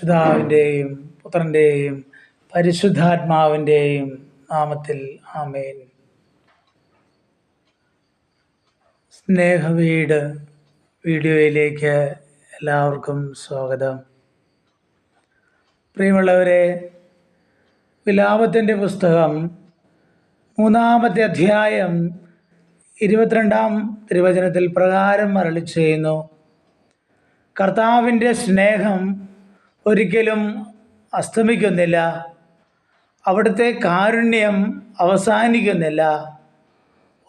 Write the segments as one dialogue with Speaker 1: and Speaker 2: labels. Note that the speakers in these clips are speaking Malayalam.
Speaker 1: പിതാവിന്റെയും പുത്രന്റെയും പരിശുദ്ധാത്മാവിന്റെയും നാമത്തിൽ ആമേൻ. സ്നേഹവീട് വീഡിയോയിലേക്ക് എല്ലാവർക്കും സ്വാഗതം. പ്രിയമുള്ളവരെ വിലാപത്തിന്റെ പുസ്തകം മൂന്നാമത്തെ അധ്യായം ഇരുപത്തിരണ്ടാം തിരുവചനത്തിൽ പ്രകാരം അരളി ചെയ്യുന്നു. കർത്താവിന്റെ സ്നേഹം ഒരിക്കലും അസ്തമിക്കുന്നില്ല. അവിടുത്തെ കാരുണ്യം അവസാനിക്കുന്നില്ല.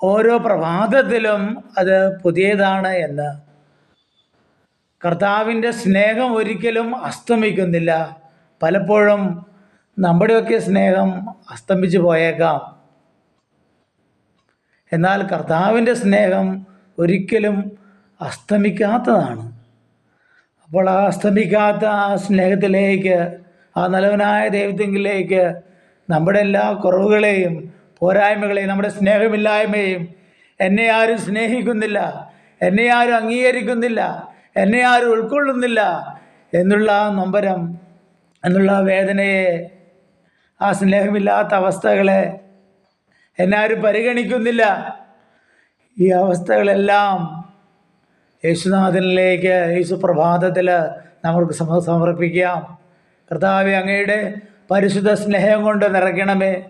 Speaker 1: ഓരോ പ്രഭാതത്തിലും അത് പുതിയതാണ് എന്ന്. കർത്താവിന്റെ സ്നേഹം ഒരിക്കലും അസ്തമിക്കുന്നില്ല. പലപ്പോഴും നമ്മുടെയൊക്കെ സ്നേഹം അസ്തമിച്ചു പോയേക്കാം. എന്നാൽ കർത്താവിന്റെ സ്നേഹം ഒരിക്കലും അസ്തമിക്കാത്തതാണ്. അപ്പോൾ ആ അസ്തമിക്കാത്ത ആ സ്നേഹത്തിലേക്ക് ആ നല്ലവനായ ദൈവത്തെങ്കിലേക്ക് നമ്മുടെ എല്ലാ കുറവുകളെയും പോരായ്മകളെയും നമ്മുടെ സ്നേഹമില്ലായ്മയും എന്നെ ആരും സ്നേഹിക്കുന്നില്ല എന്നെ ആരും അംഗീകരിക്കുന്നില്ല എന്നെ ആരും ഉൾക്കൊള്ളുന്നില്ല എന്നുള്ള നൊമ്പരം എന്നുള്ള വേദനയെ ആ സ്നേഹമില്ലാത്ത അവസ്ഥകളെ എന്നെ ആരും പരിഗണിക്കുന്നില്ല. ഈ അവസ്ഥകളെല്ലാം യേശുനാഥനിലേക്ക് യേശു പ്രഭാതത്തിൽ നമുക്ക് സമ സമർപ്പിക്കാം. കർത്താവ് അങ്ങയുടെ പരിശുദ്ധ സ്നേഹം കൊണ്ട് നിറയ്ക്കണമേ.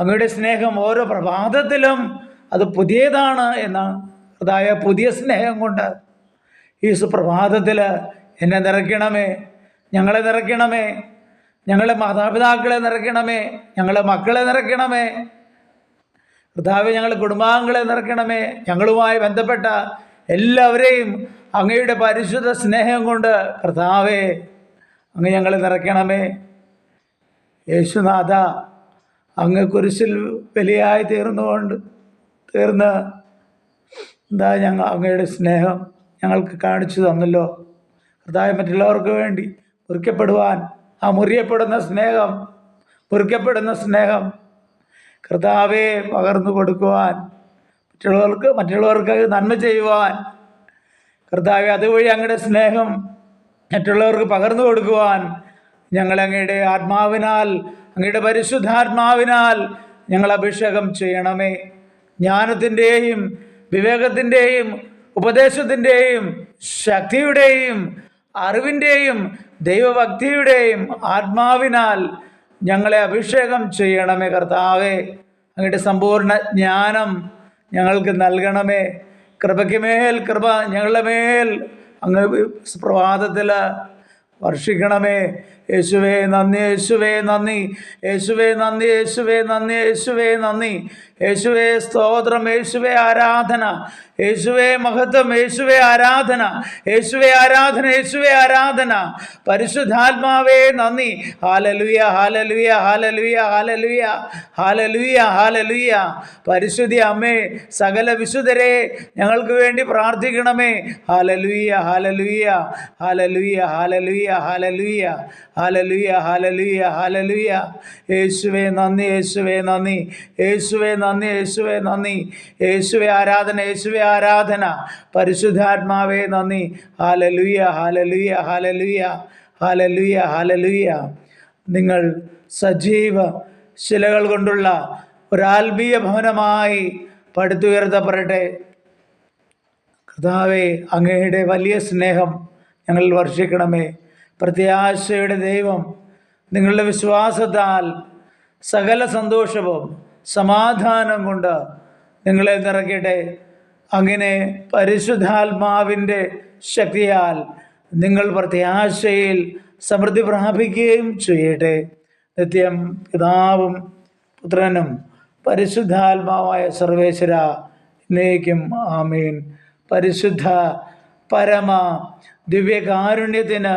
Speaker 1: അങ്ങയുടെ സ്നേഹം ഓരോ പ്രഭാതത്തിലും അത് പുതിയതാണ് എന്ന കർത്താവ് പുതിയ സ്നേഹം കൊണ്ട് ഈ സുപ്രഭാതത്തിൽ എന്നെ നിറയ്ക്കണമേ. ഞങ്ങളെ നിറയ്ക്കണമേ. ഞങ്ങളെ മാതാപിതാക്കളെ നിറയ്ക്കണമേ. ഞങ്ങളെ മക്കളെ നിറയ്ക്കണമേ. കർത്താവ് ഞങ്ങളുടെ കുടുംബാംഗങ്ങളെ നിറയ്ക്കണമേ. ഞങ്ങളുമായി ബന്ധപ്പെട്ട എല്ലാവരെയും അങ്ങയുടെ പരിശുദ്ധ സ്നേഹം കൊണ്ട് കർത്താവേ അങ്ങ് ഞങ്ങളെ നിറയ്ക്കണമേ. യേശുനാഥ അങ്ങ് കുരിശിൽ വലിയായി തീർന്നുകൊണ്ട് തീർന്ന് എന്താ ഞങ്ങൾ അങ്ങയുടെ സ്നേഹം ഞങ്ങൾക്ക് കാണിച്ചു തന്നല്ലോ. കർത്താവ് മറ്റുള്ളവർക്ക് വേണ്ടി മുറിക്കപ്പെടുവാൻ ആ മുറിയപ്പെടുന്ന സ്നേഹം മുറിക്കപ്പെടുന്ന സ്നേഹം കർത്താവെ പകർന്നു കൊടുക്കുവാൻ മറ്റുള്ളവർക്ക് മറ്റുള്ളവർക്ക് നന്മ ചെയ്യുവാൻ കർത്താവ് അതുവഴി അങ്ങയുടെ സ്നേഹം മറ്റുള്ളവർക്ക് പകർന്നു കൊടുക്കുവാൻ ഞങ്ങൾ അങ്ങയുടെ ആത്മാവിനാൽ അങ്ങയുടെ പരിശുദ്ധാത്മാവിനാൽ ഞങ്ങൾ അഭിഷേകം ചെയ്യണമേ. ജ്ഞാനത്തിന്റെയും വിവേകത്തിന്റെയും ഉപദേശത്തിന്റെയും ശക്തിയുടെയും അറിവിന്റെയും ദൈവഭക്തിയുടെയും ആത്മാവിനാൽ ഞങ്ങളെ അഭിഷേകം ചെയ്യണമേ കർത്താവേ. അങ്ങയുടെ സമ്പൂർണ ജ്ഞാനം ഞങ്ങൾക്ക് നൽകണമേ. കൃപയ്ക്ക് മേൽ കൃപ ഞങ്ങളുടെ മേൽ അങ്ങ് പ്രഭാതത്തിൽ വർഷിക്കണമേ. യേശുവേ നന്ദി യേശുവേ നന്ദി യേശുവേ നന്ദി യേശുവേ നന്ദി യേശുവേ നന്ദി. യേശുവേ സ്തോത്രം യേശുവേ ആരാധന യേശുവേ മഹത്വം യേശുവേ ആരാധന യേശുവേ ആരാധന യേശുവേ ആരാധന. പരിശുദ്ധാത്മാവേ നന്ദി. ഹാലലുയ ഹാലലുയ ഹാലലുയ ഹാലലുയ ഹാലലുയ ഹാലലുയ. പരിശുദ്ധി അമ്മേ സകല വിശുദ്ധരെ ഞങ്ങൾക്ക് വേണ്ടി പ്രാർത്ഥിക്കണമേ. ഹാലലുയ ഹാലലുയ ഹാലലുയ ഹാലലുയ ഹാലലുയ. ഹാലലുയ ഹാലലുയ ഹാലലുയ യേശുവേ നന്ദി യേശുവേ നന്ദി. യേശുവേ നന്ദി യേശുവേ നന്ദി. യേശുവേ ആരാധന യേശുവേ ആരാധന. പരിശുദ്ധാത്മാവേ നന്ദി. ഹാലലുയ ഹാലലുയ ഹാലലുയ ഹാലലുയ ഹാലലുയ നിങ്ങൾ സജീവ ശിലകൾ കൊണ്ടുള്ള ഒരാത്മീയ ഭവനമായി പടുത്തുയർത്തപ്പെടട്ടെ. കർത്താവെ അങ്ങയുടെ വലിയ സ്നേഹം ഞങ്ങൾ വർഷിക്കണമേ. പ്രത്യാശയുടെ ദൈവം നിങ്ങളുടെ വിശ്വാസത്താൽ സകല സന്തോഷവും സമാധാനം കൊണ്ട് നിങ്ങളെ നിറയ്ക്കട്ടെ. അങ്ങനെ പരിശുദ്ധാത്മാവിന്റെ ശക്തിയാൽ നിങ്ങൾ പ്രത്യാശയിൽ സമൃദ്ധി പ്രാപിക്കുകയും ചെയ്യട്ടെ. നിത്യം പിതാവും പുത്രനും പരിശുദ്ധാത്മാവായ സർവേശ്വര എന്നേക്കും ആമീൻ. പരിശുദ്ധ പരമ ദിവ്യകാരുണ്യത്തിന്